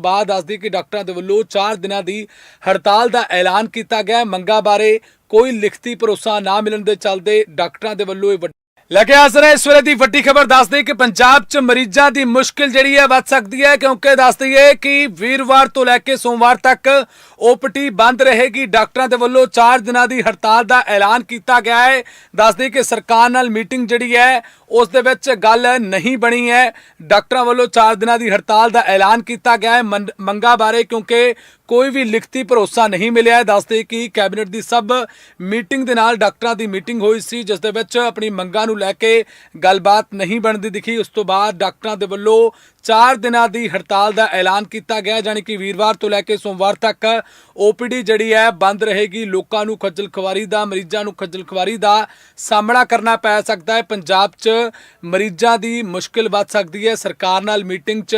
ਬਾਅਦ ਦੱਸਦੀ ਕਿ ਡਾਕਟਰਾਂ ਦੇ ਵੱਲੋਂ 4 ਦਿਨਾਂ ਦੀ ਹੜਤਾਲ ਦਾ ਐਲਾਨ ਕੀਤਾ ਗਿਆ ਹੈ। ਮੰਗਾਂ ਬਾਰੇ ਕੋਈ ਲਿਖਤੀ ਭਰੋਸਾ ਨਾ ਮਿਲਣ ਦੇ ਚੱਲਦੇ ਡਾਕਟਰਾਂ ਦੇ ਵੱਲੋਂ ਇਹ ਵੱਡੀ ਲੈ ਕੇ ਹਾਜ਼ਰ ਹੈ ਇਸ ਵੇਲੇ ਦੀ ਵੱਡੀ ਖਬਰ। ਦੱਸਦੇ ਕਿ ਪੰਜਾਬ 'ਚ ਮਰੀਜ਼ਾਂ ਦੀ ਮੁਸ਼ਕਿਲ ਜਿਹੜੀ ਹੈ ਵੱਧ ਸਕਦੀ ਹੈ, ਕਿਉਂਕਿ ਦੱਸਦੀ ਹੈ ਕਿ ਵੀਰਵਾਰ ਤੋਂ ਲੈ ਕੇ ਸੋਮਵਾਰ ਤੱਕ ਓਪੀਟੀ ਬੰਦ ਰਹੇਗੀ। ਡਾਕਟਰਾਂ ਦੇ ਵੱਲੋਂ 4 ਦਿਨਾਂ ਦੀ ਹੜਤਾਲ ਦਾ ਐਲਾਨ ਕੀਤਾ ਗਿਆ ਹੈ। ਦੱਸਦੇ ਕਿ ਸਰਕਾਰ ਨਾਲ ਮੀਟਿੰਗ ਜਿਹੜੀ ਹੈ, ਉਸ ਦੇ ਵਿੱਚ ਗੱਲ ਨਹੀਂ ਬਣੀ ਹੈ। ਡਾਕਟਰਾਂ ਵੱਲੋਂ 4 ਦਿਨਾਂ ਦੀ ਹੜਤਾਲ ਦਾ ਐਲਾਨ ਕੀਤਾ ਗਿਆ ਹੈ। ਮੰਦ- ਮੰਗਾਂ ਬਾਰੇ ਕਿਉਂਕਿ ਕੋਈ ਵੀ ਲਿਖਤੀ ਭਰੋਸਾ ਨਹੀਂ ਮਿਲਿਆ। ਦੱਸਦੇ ਕਿ ਕੈਬਨਿਟ ਦੀ ਸਭ ਮੀਟਿੰਗ ਦੇ ਨਾਲ ਡਾਕਟਰਾਂ ਦੀ ਮੀਟਿੰਗ ਹੋਈ ਸੀ, ਜਿਸ ਦੇ ਵਿੱਚ ਆਪਣੀ ਮੰਗਾਂ ਨੂੰ ਲੈ ਕੇ ਗੱਲਬਾਤ ਨਹੀਂ ਬਣਦੀ ਦਿਖੀ। ਉਸ ਤੋਂ ਬਾਅਦ ਡਾਕਟਰਾਂ ਦੇ ਵੱਲੋਂ 4 ਦਿਨਾਂ ਦੀ ਹੜਤਾਲ ਦਾ ਐਲਾਨ ਕੀਤਾ ਗਿਆ ਜਾਣੀ ਕਿ ਵੀਰਵਾਰ ਤੋਂ ਲੈ ਕੇ ਸੋਮਵਾਰ ਤੱਕ ਓਪੀਡੀ ਜਿਹੜੀ ਹੈ ਬੰਦ ਰਹੇਗੀ। ਲੋਕਾਂ ਨੂੰ ਖੱਜਲ ਖਵਾਰੀ ਦਾ, ਮਰੀਜ਼ਾਂ ਨੂੰ ਖੱਜਲ ਖਵਾਰੀ ਦਾ ਸਾਹਮਣਾ ਕਰਨਾ ਪੈ ਸਕਦਾ ਹੈ। ਪੰਜਾਬ 'ਚ ਮਰੀਜ਼ਾਂ ਦੀ ਮੁਸ਼ਕਿਲ ਵੱਧ ਸਕਦੀ ਹੈ। ਸਰਕਾਰ ਨਾਲ ਮੀਟਿੰਗ 'ਚ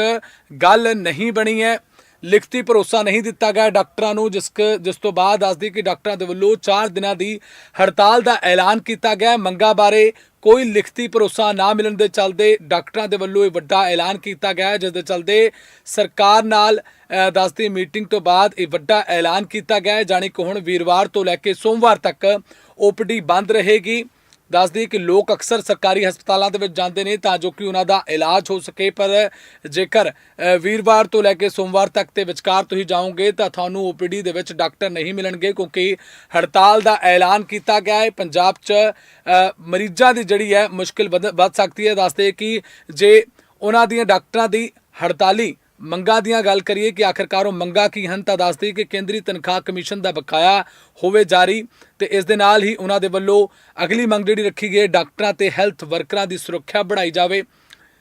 ਗੱਲ ਨਹੀਂ ਬਣੀ ਹੈ। ਲਿਖਤੀ ਭਰੋਸਾ ਨਹੀਂ ਦਿੱਤਾ ਗਿਆ ਡਾਕਟਰਾਂ ਨੂੰ, ਜਿਸ ਜਿਸ ਤੋਂ ਬਾਅਦ ਦੱਸਦੀ ਕਿ ਡਾਕਟਰਾਂ ਦੇ ਵੱਲੋਂ 4 ਦਿਨਾਂ ਦੀ ਹੜਤਾਲ ਦਾ ਐਲਾਨ ਕੀਤਾ ਗਿਆ ਹੈ। ਮੰਗਾਂ ਬਾਰੇ ਕੋਈ ਲਿਖਤੀ ਭਰੋਸਾ ਨਾ ਮਿਲਣ ਦੇ ਚਲਦੇ ਡਾਕਟਰਾਂ ਦੇ ਵੱਲੋਂ ਇਹ ਵੱਡਾ ਐਲਾਨ ਕੀਤਾ ਗਿਆ, ਜਿਸ ਦੇ ਚਲਦੇ ਸਰਕਾਰ ਨਾਲ ਦੱਸਦੀ ਮੀਟਿੰਗ ਤੋਂ ਬਾਅਦ ਇਹ ਵੱਡਾ ਐਲਾਨ ਕੀਤਾ ਗਿਆ ਹੈ ਜਾਣੀ ਕਿ ਹੁਣ ਵੀਰਵਾਰ ਤੋਂ ਲੈ ਕੇ ਸੋਮਵਾਰ ਤੱਕ ਓਪੀਡੀ ਬੰਦ ਰਹੇਗੀ ਦੱਸਦੀ ਕਿ ਲੋਕ ਅਕਸਰ ਸਰਕਾਰੀ ਹਸਪਤਾਲਾਂ ਦੇ ਵਿੱਚ ਜਾਂਦੇ ਨੇ ਤਾਂ ਜੋ ਕਿ ਉਹਨਾਂ ਦਾ ਇਲਾਜ ਹੋ ਸਕੇ, ਪਰ ਜੇਕਰ ਵੀਰਵਾਰ ਤੋਂ ਲੈ ਕੇ ਸੋਮਵਾਰ ਤੱਕ ਤੇ ਵਿਚਕਾਰ ਤੁਸੀਂ ਜਾਓਗੇ ਤਾਂ ਤੁਹਾਨੂੰ ਓਪੀਡੀ ਦੇ ਵਿੱਚ ਡਾਕਟਰ ਨਹੀਂ ਮਿਲਣਗੇ ਕਿਉਂਕਿ ਹੜਤਾਲ ਦਾ ਐਲਾਨ ਕੀਤਾ ਗਿਆ ਹੈ। ਪੰਜਾਬ 'ਚ ਮਰੀਜ਼ਾਂ ਦੀ ਜਿਹੜੀ ਹੈ ਮੁਸ਼ਕਿਲ ਵਧ, ਵੱਧ ਸਕਦੀ ਹੈ। ਦੱਸਦੇ ਕਿ ਜੇ ਉਹਨਾਂ ਦੀਆਂ ਡਾਕਟਰਾਂ ਦੀ ਹੜਤਾਲੀ ਮੰਗਾਂ ਦੀਆਂ ਗੱਲ ਕਰੀਏ ਕਿ ਆਖਰਕਾਰ ਉਹ ਮੰਗਾਂ ਕੀ ਹਨ ਤਾਂ ਦੱਸਦੇ ਕਿ ਕੇਂਦਰੀ ਤਨਖਾਹ ਕਮਿਸ਼ਨ ਦਾ ਬਕਾਇਆ ਹੋਵੇ ਜਾਰੀ ਤੇ ਇਸ ਦੇ ਨਾਲ ਹੀ ਉਹਨਾਂ ਦੇ ਵੱਲੋਂ ਅਗਲੀ ਮੰਗ ਜਿਹੜੀ ਰੱਖੀ ਗਈ ਹੈ, ਡਾਕਟਰਾਂ ਤੇ ਹੈਲਥ ਵਰਕਰਾਂ ਦੀ ਸੁਰੱਖਿਆ ਬਣਾਈ ਜਾਵੇ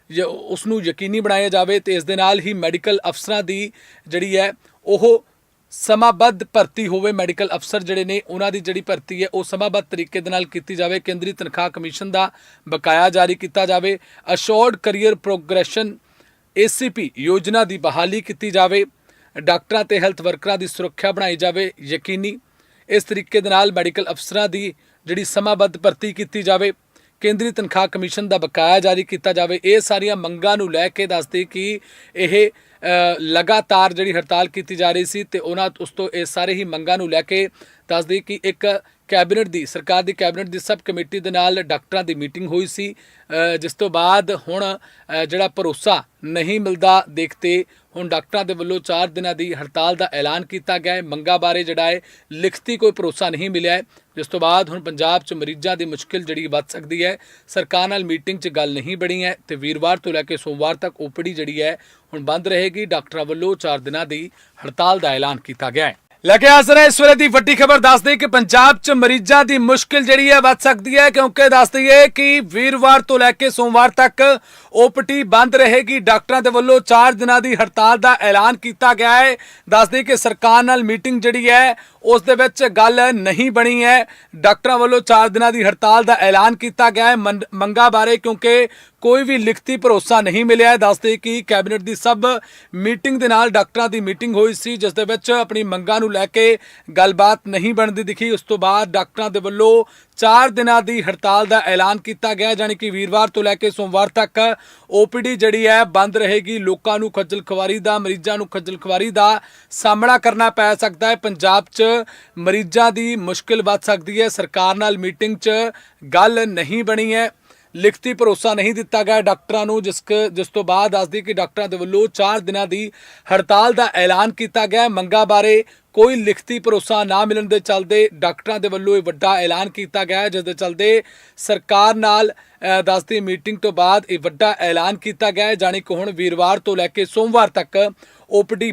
ਜੇ ਉਸ ਨੂੰ ਯਕੀਨੀ ਬਣਾਇਆ ਜਾਵੇ ਤੇ ਇਸ ਦੇ ਨਾਲ ਹੀ ਮੈਡੀਕਲ ਅਫਸਰਾਂ ਦੀ ਜਿਹੜੀ ਹੈ ਉਹ ਸਮਾਬੱਧ ਭਰਤੀ ਹੋਵੇ। ਮੈਡੀਕਲ ਅਫਸਰ ਜਿਹੜੇ ਨੇ ਉਹਨਾਂ ਦੀ ਜਿਹੜੀ ਭਰਤੀ ਹੈ ਉਹ ਸਮਾਬੱਧ ਤਰੀਕੇ ਦੇ ਨਾਲ ਕੀਤੀ ਜਾਵੇ। ਕੇਂਦਰੀ ਤਨਖਾਹ ਕਮਿਸ਼ਨ ਦਾ ਬਕਾਇਆ ਜਾਰੀ ਕੀਤਾ ਜਾਵੇ। ਅਸ਼ੋਰਡ ਕੈਰੀਅਰ ਪ੍ਰੋਗਰੈਸ਼ਨ ਏਸੀਪੀ ਯੋਜਨਾ ਦੀ ਬਹਾਲੀ ਕੀਤੀ ਜਾਵੇ, ਡਾਕਟਰਾਂ ਤੇ ਹੈਲਥ ਵਰਕਰਾਂ ਦੀ ਸੁਰੱਖਿਆ ਬਣਾਈ ਜਾਵੇ, ਯਕੀਨੀ ਇਸ ਤਰੀਕੇ ਦੇ ਨਾਲ ਮੈਡੀਕਲ ਅਫਸਰਾਂ ਦੀ ਜਿਹੜੀ ਸਮਾਬੱਧ ਭਰਤੀ ਕੀਤੀ ਜਾਵੇ, ਕੇਂਦਰੀ ਤਨਖਾਹ ਕਮਿਸ਼ਨ ਦਾ ਬਕਾਇਆ ਜਾਰੀ ਕੀਤਾ ਜਾਵੇ, ਇਹ ਸਾਰੀਆਂ ਮੰਗਾਂ ਨੂੰ ਲੈ ਕੇ ਦੱਸਦੇ ਕਿ ਇਹ ਲਗਾਤਾਰ ਜਿਹੜੀ ਹੜਤਾਲ ਕੀਤੀ ਜਾ ਰਹੀ ਸੀ ਤੇ ਉਹਨਾਂ ਉਸ ਤੋਂ ਇਹ ਸਾਰੇ ਹੀ ਮੰਗਾਂ ਨੂੰ ਲੈ ਕੇ ਦੱਸਦੇ ਕਿ ਇੱਕ ਕੈਬਨਿਟ ਦੀ, ਸਰਕਾਰ ਦੀ ਕੈਬਨਿਟ ਦੀ ਸਬ ਕਮੇਟੀ ਦੇ ਨਾਲ ਡਾਕਟਰਾਂ ਦੀ ਮੀਟਿੰਗ ਹੋਈ ਸੀ ਜਿਸ ਤੋਂ ਬਾਅਦ ਹੁਣ ਜਿਹੜਾ ਭਰੋਸਾ ਨਹੀਂ ਮਿਲਦਾ ਦੇਖਤੇ ਹੁਣ ਡਾਕਟਰਾਂ ਦੇ ਵੱਲੋਂ 4 ਦਿਨਾਂ ਦੀ ਹੜਤਾਲ ਦਾ ਐਲਾਨ ਕੀਤਾ ਗਿਆ ਹੈ। ਮੰਗਾਂ ਬਾਰੇ ਜਿਹੜਾ ਹੈ, ਲਿਖਤੀ ਕੋਈ ਭਰੋਸਾ ਨਹੀਂ ਮਿਲਿਆ ਹੈ। ਜਿਸ ਤੋਂ ਬਾਅਦ ਹੁਣ ਪੰਜਾਬ 'ਚ ਮਰੀਜ਼ਾਂ ਦੀ ਮੁਸ਼ਕਿਲ ਜਿਹੜੀ ਵੱਧ ਸਕਦੀ ਹੈ, ਸਰਕਾਰ ਨਾਲ ਮੀਟਿੰਗ 'ਚ ਗੱਲ ਨਹੀਂ ਬਣੀ ਹੈ ਤੇ ਵੀਰਵਾਰ ਤੋਂ ਲੈ ਕੇ ਸੋਮਵਾਰ ਤੱਕ ਓਪੀਡੀ ਜਿਹੜੀ ਹੈ, ਹੁਣ ਬੰਦ ਰਹੇਗੀ। ਡਾਕਟਰਾਂ ਵੱਲੋਂ 4 ਦਿਨਾਂ ਦੀ ਹੜਤਾਲ ਦਾ ਐਲਾਨ ਕੀਤਾ ਗਿਆ ਹੈ। ਲੈ ਕੇ ਹਾਜ਼ਰ ਇਸ ਵੇਲੇ ਦੀ ਵੱਡੀ ਖਬਰ ਦੱਸਦੇ ਕਿ ਪੰਜਾਬ 'ਚ ਮਰੀਜ਼ਾਂ ਦੀ ਮੁਸ਼ਕਿਲ ਜਿਹੜੀ ਹੈ ਵੱਧ ਸਕਦੀ ਹੈ। ਕਿਉਂਕਿ ਦੱਸਦੀ ਹੈ ਕਿ ਵੀਰਵਾਰ ਤੋਂ ਲੈ ਕੇ ਸੋਮਵਾਰ ਤੱਕ ਓਪੀਟੀ ਬੰਦ ਰਹੇਗੀ। ਡਾਕਟਰਾਂ ਦੇ ਵੱਲੋਂ 4 ਦਿਨਾਂ ਦੀ ਹੜਤਾਲ ਦਾ ਐਲਾਨ ਕੀਤਾ ਗਿਆ ਹੈ। ਦੱਸਦੇ ਕਿ ਸਰਕਾਰ ਨਾਲ ਮੀਟਿੰਗ ਜਿਹੜੀ ਹੈ ਉਸ ਦੇ ਵਿੱਚ ਗੱਲ ਨਹੀਂ ਬਣੀ ਹੈ। ਡਾਕਟਰਾਂ ਵੱਲੋਂ 4 ਦਿਨਾਂ ਦੀ ਹੜਤਾਲ ਦਾ ਐਲਾਨ ਕੀਤਾ ਗਿਆ ਹੈ। ਮੰਦ- ਮੰਗਾਂ ਬਾਰੇ ਕਿਉਂਕਿ ਕੋਈ ਵੀ ਲਿਖਤੀ ਭਰੋਸਾ ਨਹੀਂ ਮਿਲਿਆ ਦੱਸਦੇ ਕਿ ਕੈਬਨਿਟ ਦੀ ਸਭ ਮੀਟਿੰਗ ਦੇ ਨਾਲ ਡਾਕਟਰਾਂ ਦੀ ਮੀਟਿੰਗ ਹੋਈ ਸੀ, ਜਿਸ ਦੇ ਵਿੱਚ ਆਪਣੀ ਮੰਗਾਂ ਨੂੰ ਲੈ ਕੇ ਗੱਲਬਾਤ ਨਹੀਂ ਬਣਦੀ ਦਿਖੀ। ਉਸ ਤੋਂ ਬਾਅਦ ਡਾਕਟਰਾਂ ਦੇ ਵੱਲੋਂ 4 ਦਿਨਾਂ ਦੀ ਹੜਤਾਲ ਦਾ ਐਲਾਨ ਕੀਤਾ ਗਿਆ ਜਾਣੀ ਕਿ ਵੀਰਵਾਰ ਤੋਂ ਲੈ ਕੇ ਸੋਮਵਾਰ ਤੱਕ ਓਪੀਡੀ ਜਿਹੜੀ ਹੈ, ਬੰਦ ਰਹੇਗੀ। ਲੋਕਾਂ ਨੂੰ ਖੱਜਲ ਖਵਾਰੀ ਦਾ, ਮਰੀਜ਼ਾਂ ਨੂੰ ਖੱਜਲ ਖਵਾਰੀ ਦਾ ਸਾਹਮਣਾ ਕਰਨਾ ਪੈ ਸਕਦਾ ਹੈ। ਪੰਜਾਬ 'ਚ ਮਰੀਜ਼ਾਂ ਦੀ ਮੁਸ਼ਕਿਲ ਵੱਧ ਸਕਦੀ ਹੈ। ਸਰਕਾਰ ਨਾਲ ਮੀਟਿੰਗ 'ਚ ਗੱਲ ਨਹੀਂ ਬਣੀ ਹੈ। ਲਿਖਤੀ ਭਰੋਸਾ ਨਹੀਂ ਦਿੱਤਾ ਗਿਆ ਡਾਕਟਰਾਂ ਨੂੰ, ਜਿਸ ਜਿਸ ਤੋਂ ਬਾਅਦ ਦੱਸਦੀ ਕਿ ਡਾਕਟਰਾਂ ਦੇ ਵੱਲੋਂ 4 ਦਿਨਾਂ ਦੀ ਹੜਤਾਲ ਦਾ ਐਲਾਨ ਕੀਤਾ ਗਿਆ। ਹੈ। ਮੰਗਾਂ ਬਾਰੇ ਕੋਈ ਲਿਖਤੀ ਭਰੋਸਾ ਨਾ ਮਿਲਣ ਦੇ ਚਲਦੇ ਡਾਕਟਰਾਂ ਦੇ ਵੱਲੋਂ ਇਹ ਵੱਡਾ ਐਲਾਨ ਕੀਤਾ ਗਿਆ ਜਿਸ ਦੇ ਚਲਦੇ ਸਰਕਾਰ ਨਾਲ ਦੱਸਦੀ ਮੀਟਿੰਗ ਤੋਂ ਬਾਅਦ ਇਹ ਵੱਡਾ ਐਲਾਨ ਕੀਤਾ ਗਿਆ ਹੈ। ਜਾਣੀ ਕਿ ਹੁਣ ਵੀਰਵਾਰ ਤੋਂ ਲੈ ਕੇ ਸੋਮਵਾਰ ਤੱਕ ਓਪੀਡੀ